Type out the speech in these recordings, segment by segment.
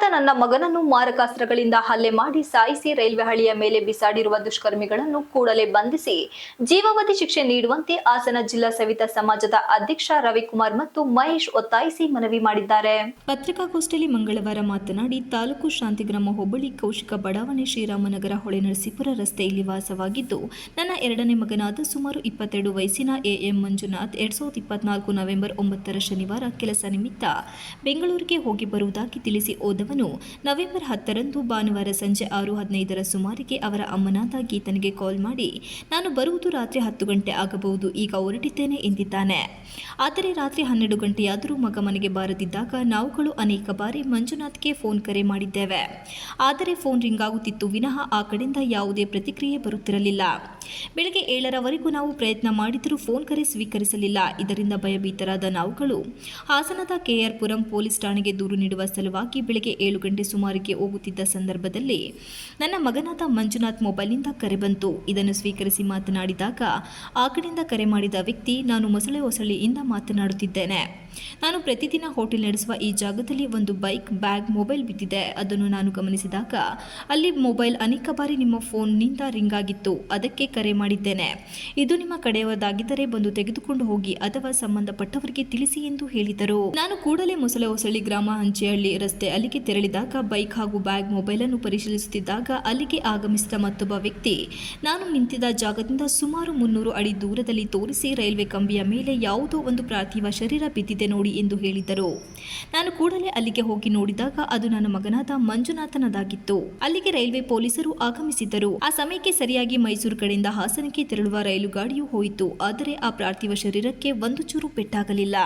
ಮಂಜುನಾಥ ನನ್ನ ಮಗನನ್ನು ಮಾರಕಾಸ್ತ್ರಗಳಿಂದ ಹಲ್ಲೆ ಮಾಡಿ ಸಾಯಿಸಿ ರೈಲ್ವೆ ಹಳಿಯ ಮೇಲೆ ಬಿಸಾಡಿರುವ ದುಷ್ಕರ್ಮಿಗಳನ್ನು ಕೂಡಲೇ ಬಂಧಿಸಿ ಜೀವಾವಧಿ ಶಿಕ್ಷೆ ನೀಡುವಂತೆ ಹಾಸನ ಜಿಲ್ಲಾ ಸವಿತಾ ಸಮಾಜದ ಅಧ್ಯಕ್ಷ ರವಿಕುಮಾರ್ ಮತ್ತು ಮಹೇಶ್ ಒತ್ತಾಯಿಸಿ ಮನವಿ ಮಾಡಿದ್ದಾರೆ. ಪತ್ರಿಕಾಗೋಷ್ಠಿಯಲ್ಲಿ ಮಂಗಳವಾರ ಮಾತನಾಡಿ, ತಾಲೂಕು ಶಾಂತಿಗ್ರಾಮ ಹೋಬಳಿ ಕೌಶಿಕ ಬಡಾವಣೆ ಶ್ರೀರಾಮನಗರ ಹೊಳೆ ನರಸೀಪುರ ರಸ್ತೆಯಲ್ಲಿ ವಾಸವಾಗಿದ್ದು, ನನ್ನ ಎರಡನೇ ಮಗನಾದ ಸುಮಾರು ಇಪ್ಪತ್ತೆರಡು ವಯಸ್ಸಿನ ಎಎಂ ಮಂಜುನಾಥ್ ಎರಡ್ ಸಾವಿರದ ಇಪ್ಪತ್ನಾಲ್ಕು ನವೆಂಬರ್ ಒಂಬತ್ತರ ಶನಿವಾರ ಕೆಲಸ ನಿಮಿತ್ತ ಬೆಂಗಳೂರಿಗೆ ಹೋಗಿ ಬರುವುದಾಗಿ ತಿಳಿಸಿ ಹೋದವನು ನವೆಂಬರ್ ಹತ್ತರಂದು ಭಾನುವಾರ ಸಂಜೆ ಆರು ಹದಿನೈದರ ಸುಮಾರಿಗೆ ಅವರ ಅಮ್ಮನಾದ ಗೀತನಿಗೆ ಕಾಲ್ ಮಾಡಿ, ನಾನು ಬರುವುದು ರಾತ್ರಿ ಹತ್ತು ಗಂಟೆ ಆಗಬಹುದು, ಈಗ ಹೊರಟಿದ್ದೇನೆ, ಎಂದಿದ್ದಾನೆ. ಆದರೆ ರಾತ್ರಿ ಹನ್ನೆರಡು ಗಂಟೆಯಾದರೂ ಮಗ ಮನೆಗೆ ಬಾರದಿದ್ದಾಗ ನಾವುಗಳು ಅನೇಕ ಬಾರಿ ಮಂಜುನಾಥ್ಗೆ ಫೋನ್ ಕರೆ ಮಾಡಿದ್ದೇವೆ. ಆದರೆ ಫೋನ್ ರಿಂಗ್ ಆಗುತ್ತಿತ್ತು, ವಿನಃ ಆ ಕಡೆಯಿಂದ ಯಾವುದೇ ಪ್ರತಿಕ್ರಿಯೆ ಬರುತ್ತಿರಲಿಲ್ಲ. ಬೆಳಗ್ಗೆ ಏಳರವರೆಗೂ ನಾವು ಪ್ರಯತ್ನ ಮಾಡಿದರೂ ಫೋನ್ ಕರೆ ಸ್ವೀಕರಿಸಲಿಲ್ಲ. ಇದರಿಂದ ಭಯಭೀತರಾದ ನಾವುಗಳು ಹಾಸನದ ಕೆಆರ್ ಪುರಂ ಪೊಲೀಸ್ ಠಾಣೆಗೆ ದೂರು ನೀಡುವ ಸಲುವಾಗಿ ಬೆಳಗ್ಗೆ ಏಳು ಗಂಟೆ ಸುಮಾರಿಗೆ ಹೋಗುತ್ತಿದ್ದ ಸಂದರ್ಭದಲ್ಲಿ ನನ್ನ ಮಗನಾದ ಮಂಜುನಾಥ್ ಮೊಬೈಲ್ನಿಂದ ಕರೆ ಬಂತು. ಇದನ್ನು ಸ್ವೀಕರಿಸಿ ಮಾತನಾಡಿದಾಗ ಆ ಕಡೆಯಿಂದ ಕರೆ ಮಾಡಿದ ವ್ಯಕ್ತಿ, ನಾನು ಮೊಸಳೆ ಹೊಸಳಿಯಿಂದ ಮಾತನಾಡುತ್ತಿದ್ದೇನೆ. ನಾನು ಪ್ರತಿದಿನ ಹೋಟೆಲ್ ನಡೆಸುವ ಈ ಜಾಗದಲ್ಲಿ ಒಂದು ಬೈಕ್, ಬ್ಯಾಗ್, ಮೊಬೈಲ್ ಬಿದ್ದಿದೆ. ಅದನ್ನು ನಾನು ಗಮನಿಸಿದಾಗ ಅಲ್ಲಿ ಮೊಬೈಲ್ ಅನೇಕ ಬಾರಿ ನಿಮ್ಮ ಫೋನ್ನಿಂದ ರಿಂಗ್ ಆಗಿತ್ತು. ಅದಕ್ಕೆ ಕರೆ ಮಾಡಿದ್ದೇನೆ. ಇದು ನಿಮ್ಮ ಕಡೆಯವದಾಗಿದ್ದರೆ ಬಂದು ತೆಗೆದುಕೊಂಡು ಹೋಗಿ ಅಥವಾ ಸಂಬಂಧಪಟ್ಟವರಿಗೆ ತಿಳಿಸಿ ಎಂದು ಹೇಳಿದರು. ನಾನು ಕೂಡಲೇ ಮೊಸಳೆ ಹೊಸಳ್ಳಿ ಗ್ರಾಮ ಹಂಚೆಹಳ್ಳಿ ರಸ್ತೆ ಅಲ್ಲಿಗೆ ತೆರಳಿದಾಗ ಬೈಕ್ ಹಾಗೂ ಬ್ಯಾಗ್, ಮೊಬೈಲ್ ಅನ್ನು ಪರಿಶೀಲಿಸುತ್ತಿದ್ದಾಗ ಅಲ್ಲಿಗೆ ಆಗಮಿಸಿದ ಮತ್ತೊಬ್ಬ ವ್ಯಕ್ತಿ, ನಾನು ನಿಂತಿದ್ದ ಜಾಗದಿಂದ ಸುಮಾರು ಮುನ್ನೂರು ಅಡಿ ದೂರದಲ್ಲಿ ತೋರಿಸಿ ರೈಲ್ವೆ ಕಂಬಿಯ ಮೇಲೆ ಯಾವುದೋ ಒಂದು ಪ್ರಾರ್ಥಿವ ಶರೀರ ಬಿದ್ದಿದೆ. ನೋಡಿ ಎಂದು ಹೇಳಿದರು. ನಾನು ಕೂಡಲೇ ಅಲ್ಲಿಗೆ ಹೋಗಿ ನೋಡಿದಾಗ ಅದು ನನ್ನ ಮಗನಾದ ಮಂಜುನಾಥನದಾಗಿತ್ತು. ಅಲ್ಲಿಗೆ ರೈಲ್ವೆ ಪೊಲೀಸರು ಆಗಮಿಸಿದ್ದರು. ಆ ಸಮಯಕ್ಕೆ ಸರಿಯಾಗಿ ಮೈಸೂರು ಕಡೆಯಿಂದ ಹಾಸನಕ್ಕೆ ತೆರಳುವ ರೈಲು ಗಾಡಿಯು ಹೋಯಿತು. ಆದರೆ ಆ ಪಾರ್ಥಿವ ಶರೀರಕ್ಕೆ ಒಂದು ಚೂರು ಪೆಟ್ಟಾಗಲಿಲ್ಲ.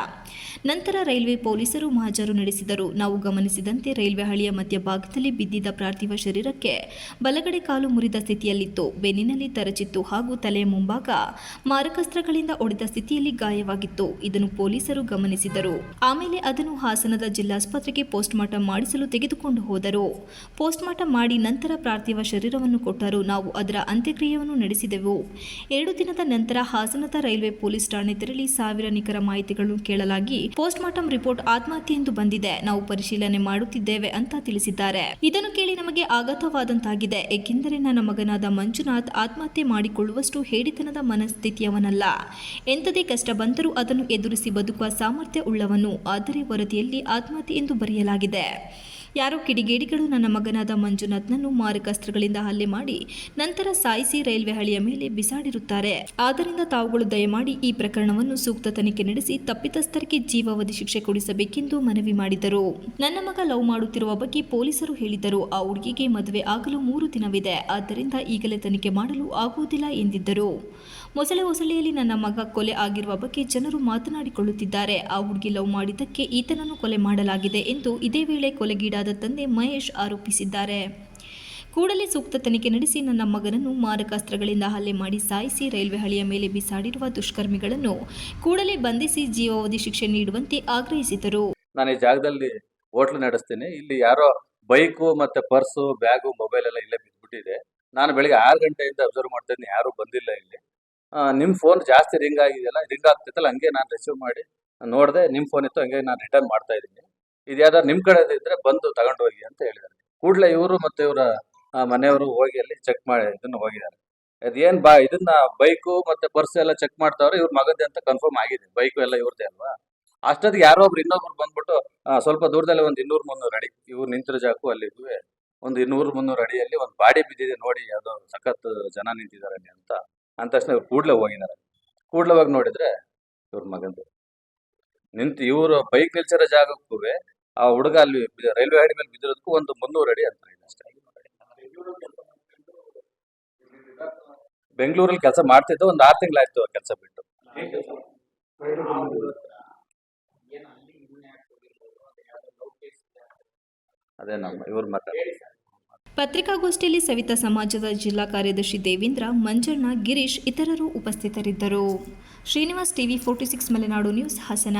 ನಂತರ ರೈಲ್ವೆ ಪೊಲೀಸರು ಮಹಾಜರು ನಡೆಸಿದರು. ನಾವು ಗಮನಿಸಿದಂತೆ ರೈಲ್ವೆ ಹಳಿಯ ಮಧ್ಯಭಾಗದಲ್ಲಿ ಬಿದ್ದಿದ್ದ ಪಾರ್ಥಿವ ಶರೀರಕ್ಕೆ ಬಲಗಡೆ ಕಾಲು ಮುರಿದ ಸ್ಥಿತಿಯಲ್ಲಿತ್ತು. ಬೆನ್ನಿನಲ್ಲಿ ತರಚಿತ್ತು ಹಾಗೂ ತಲೆಯ ಮುಂಭಾಗ ಮಾರಕಾಸ್ತ್ರಗಳಿಂದ ಒಡೆದ ಸ್ಥಿತಿಯಲ್ಲಿ ಗಾಯವಾಗಿತ್ತು. ಇದನ್ನು ಪೊಲೀಸರು ಗಮನಿಸಿದರು ಆಮೇಲೆ ಅದನ್ನು ಹಾಸನದ ಜಿಲ್ಲಾಸ್ಪತ್ರೆಗೆ ಪೋಸ್ಟ್ ಮಾರ್ಟಂ ಮಾಡಿಸಲು ತೆಗೆದುಕೊಂಡು ಹೋದರು. ಪೋಸ್ಟ್ಮಾರ್ಟಂ ಮಾಡಿ ನಂತರ ಪಾರ್ಥಿವ ಶರೀರವನ್ನು ಕೊಟ್ಟರು ನಾವು ಅದರ ಅಂತ್ಯಕ್ರಿಯೆಯನ್ನು ನಡೆಸಿದೆವು. ಎರಡು ದಿನದ ನಂತರ ಹಾಸನದ ರೈಲ್ವೆ ಪೊಲೀಸ್ ಠಾಣೆ ತೆರಳಿ ಸಾವಿರ ನಿಖರ ಮಾಹಿತಿಗಳನ್ನು ಕೇಳಲಾಗಿ ಪೋಸ್ಟ್ಮಾರ್ಟಂ ರಿಪೋರ್ಟ್ ಆತ್ಮಹತ್ಯೆ ಎಂದು ಬಂದಿದೆ. ನಾವು ಪರಿಶೀಲನೆ ಮಾಡುತ್ತಿದ್ದೇವೆ ಅಂತ ತಿಳಿಸಿದ್ದಾರೆ. ಇದನ್ನು ಕೇಳಿ ನಮಗೆ ಆಘಾತವಾದಂತಾಗಿದೆ. ಏಕೆಂದರೆ ನನ್ನ ಮಗನಾದ ಮಂಜುನಾಥ್ ಆತ್ಮಹತ್ಯೆ ಮಾಡಿಕೊಳ್ಳುವಷ್ಟು ಹೇಡಿತನದ ಮನಸ್ಥಿತಿಯವನಲ್ಲ. ಎಂಥದೇ ಕಷ್ಟ ಬಂದರೂ ಅದನ್ನು ಎದುರಿಸಿ ಬದುಕುವ ಸಾಮರ್ಥ್ಯ ಉಳ್ಳವನು ಆದರೆ ವರದಿಯಲ್ಲಿ ಆತ್ಮಹತ್ಯೆ ಎಂದು ಬರೆಯಲಾಗಿದೆ. ಯಾರೋ ಕಿಡಿಗೇಡಿಗಳು ನನ್ನ ಮಗನಾದ ಮಂಜುನಾಥ್ನನ್ನು ಮಾರಕಾಸ್ತ್ರಗಳಿಂದ ಹಲ್ಲೆ ಮಾಡಿ ನಂತರ ಸಾಯಿಸಿ ರೈಲ್ವೆ ಹಳಿಯ ಮೇಲೆ ಬಿಸಾಡಿರುತ್ತಾರೆ. ಆದ್ದರಿಂದ ತಾವುಗಳು ದಯಮಾಡಿ ಈ ಪ್ರಕರಣವನ್ನು ಸೂಕ್ತ ತನಿಖೆ ನಡೆಸಿ ತಪ್ಪಿತಸ್ಥರಿಗೆ ಜೀವಾವಧಿ ಶಿಕ್ಷೆ ಕೊಡಿಸಬೇಕೆಂದು ಮನವಿ ಮಾಡಿದರು. ನನ್ನ ಮಗ ಲವ್ ಮಾಡುತ್ತಿರುವ ಬಗ್ಗೆ ಪೊಲೀಸರು ಹೇಳಿದರು ಆ ಹುಡುಗಿಗೆ ಮದುವೆ ಆಗಲು ಮೂರು ದಿನವಿದೆ. ಆದ್ದರಿಂದ ಈಗಲೇ ತನಿಖೆ ಮಾಡಲು ಆಗುವುದಿಲ್ಲ ಎಂದಿದ್ದರು. ಮೊಸಳೆ ಹೊಸಳೆಯಲ್ಲಿ ನನ್ನ ಮಗ ಕೊಲೆ ಆಗಿರುವ ಬಗ್ಗೆ ಜನರು ಮಾತನಾಡಿಕೊಳ್ಳುತ್ತಿದ್ದಾರೆ. ಆ ಹುಡುಗಿ ಲವ್ ಮಾಡಿದ್ದಕ್ಕೆ ಈತನನ್ನು ಕೊಲೆ ಮಾಡಲಾಗಿದೆ ಎಂದು ಇದೇ ವೇಳೆ ಕೊಲೆಗೀಡಾದ ತಂದೆ ಮಹೇಶ್ ಆರೋಪಿಸಿದ್ದಾರೆ. ಕೂಡಲೇ ಸೂಕ್ತ ತನಿಖೆ ನಡೆಸಿ ನನ್ನ ಮಗನನ್ನು ಮಾರಕಾಸ್ತ್ರಗಳಿಂದ ಹಲ್ಲೆ ಮಾಡಿ ಸಾಯಿಸಿ ರೈಲ್ವೆ ಹಳಿಯ ಮೇಲೆ ಬಿಸಾಡಿರುವ ದುಷ್ಕರ್ಮಿಗಳನ್ನು ಕೂಡಲೇ ಬಂಧಿಸಿ ಜೀವಾವಧಿ ಶಿಕ್ಷೆ ನೀಡುವಂತೆ ಆಗ್ರಹಿಸಿದರು. ನಾನು ಈ ಜಾಗದಲ್ಲಿ ಹೋಟ್ಲ್ ನಡೆಸ್ತೇನೆ. ಇಲ್ಲಿ ಯಾರೋ ಬೈಕು ಮತ್ತೆ ಪರ್ಸು, ಬ್ಯಾಗು, ಮೊಬೈಲ್ ಎಲ್ಲ ಇಲ್ಲೇ ಬಿದ್ದುಬಿಟ್ಟಿದೆ ನಾನು ಬೆಳಿಗ್ಗೆ ಆರು ಗಂಟೆಯಿಂದ ಅಬ್ಸರ್ವ್ ಮಾಡ್ತಾ ಯಾರು ಬಂದಿಲ್ಲ ಇಲ್ಲಿ. ನಿಮ್ಮ ನಿಮ್ ಫೋನ್ ಜಾಸ್ತಿ ರಿಂಗ್ ಆಗಿದೆಯಲ್ಲ, ರಿಂಗ್ ಆಗ್ತಿತ್ತಲ್ಲ, ಹಂಗೆ ನಾನು ರಿಸೀವ್ ಮಾಡಿ ನೋಡಿದೆ ನಿಮ್ ಫೋನ್ ಇತ್ತು, ಹಂಗೆ ನಾನು ರಿಟರ್ನ್ ಮಾಡ್ತಾ ಇದ್ದೀನಿ. ಇದು ಯಾವ್ದಾದ್ರು ನಿಮ್ ಕಡೆ ಇದ್ರೆ ಬಂದು ತಗೊಂಡು ಹೋಗಿ ಅಂತ ಹೇಳಿದ್ದಾರೆ. ಕೂಡಲೇ ಇವರು ಮತ್ತೆ ಇವರ ಮನೆಯವರು ಹೋಗಿ ಅಲ್ಲಿ ಚೆಕ್ ಮಾಡಿ ಇದನ್ನ ಹೋಗಿದ್ದಾರೆ. ಅದೇನ್ ಬಾ, ಇದನ್ನ ಬೈಕು ಮತ್ತೆ ಪರ್ಸ್ ಎಲ್ಲ ಚೆಕ್ ಮಾಡ್ತಾವ್ರೆ, ಇವ್ರ ಮಗದ್ದೆ ಅಂತ ಕನ್ಫರ್ಮ್ ಆಗಿದೆ. ಬೈಕು ಎಲ್ಲ ಇವ್ರದ್ದೇ ಅಲ್ವಾ? ಅಷ್ಟೊತ್ತಿಗೆ ಯಾರೋ ಒಬ್ರು ಇನ್ನೊಬ್ರು ಬಂದ್ಬಿಟ್ಟು ಸ್ವಲ್ಪ ದೂರದಲ್ಲಿ ಒಂದು ಇನ್ನೂರು ಮುನ್ನೂರು ಅಡಿ, ಇವ್ರು ನಿಂತಿರೋ ಅಲ್ಲಿ ಇದ್ವಿ. ಒಂದು ಇನ್ನೂರು ಮುನ್ನೂರು ಅಡಿಯಲ್ಲಿ ಒಂದು ಬಾಡಿ ಬಿದ್ದಿದೆ ನೋಡಿ, ಯಾವ್ದೋ ಸಖತ್ ಜನ ನಿಂತಿದ್ದಾರೆ ಅಂತ. ಅಂದ ತಕ್ಷಣ ಇವ್ರು ಕೂಡ್ಲೇ ಹೋಗಿದ್ದಾರೆ. ಕೂಡ್ಲೇ ಹೋಗಿ ನೋಡಿದ್ರೆ ಇವ್ರ ಮಗಂದು. ನಿಂತು ಇವರು ಬೈಕ್ ನಿಲ್ಸಿರೋ ಜಾಗಕ್ಕೂ ಆ ಹುಡುಗ ಅಲ್ಲಿ ರೈಲ್ವೆ ಹಳಿ ಮೇಲೆ ಬಿದ್ದಿರೋದಕ್ಕೂ ಒಂದು ಮುನ್ನೂರು ಅಡಿ ಅಂತ ಅಷ್ಟೇ. ಬೆಂಗಳೂರಲ್ಲಿ ಕೆಲಸ ಮಾಡ್ತಿದ್ದ ಒಂದು ಆರು ತಿಂಗಳಾಯ್ತು ಕೆಲಸ ಬಿಟ್ಟು. ಅದೇ ನಮ್ಮ ಇವ್ರ ಮಾತಾಡ ಪತ್ರಿಕಾಗೋಷ್ಠಿಯಲ್ಲಿ ಸವಿತಾ ಸಮಾಜದ ಜಿಲ್ಲಾ ಕಾರ್ಯದರ್ಶಿ ದೇವೇಂದ್ರ, ಮಂಜಣ್ಣ, ಗಿರೀಶ್ ಇತರರು ಉಪಸ್ಥಿತರಿದ್ದರು. Srinivas TV forty six Malenadu news, Hassan.